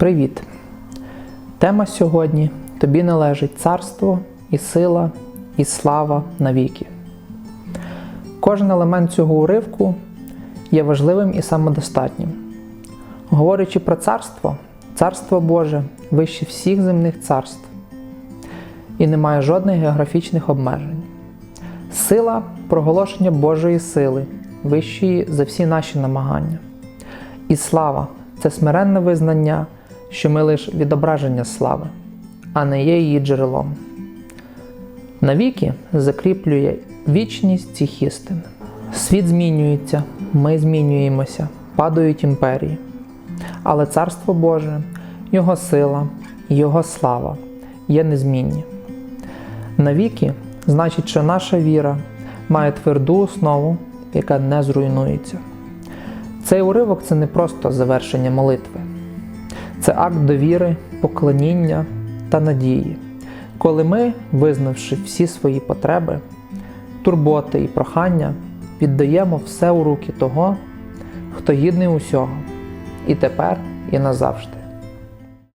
Привіт! Тема сьогодні тобі належить царство і сила, і слава навіки. Кожен елемент цього уривку є важливим і самодостатнім. Говорячи про царство, царство Боже вище всіх земних царств і не має жодних географічних обмежень. Сила проголошення Божої сили, вищої за всі наші намагання. І слава це смиренне визнання, що ми лише відображення слави, а не є її джерелом. Навіки закріплює вічність цих істин. Світ змінюється, ми змінюємося, падають імперії. Але Царство Боже, Його сила, Його слава є незмінні. Навіки значить, що наша віра має тверду основу, яка не зруйнується. Цей уривок це не просто завершення молитви, це акт довіри, поклоніння та надії, коли ми, визнавши всі свої потреби, турботи і прохання, віддаємо все у руки того, хто гідний усього, і тепер, і назавжди.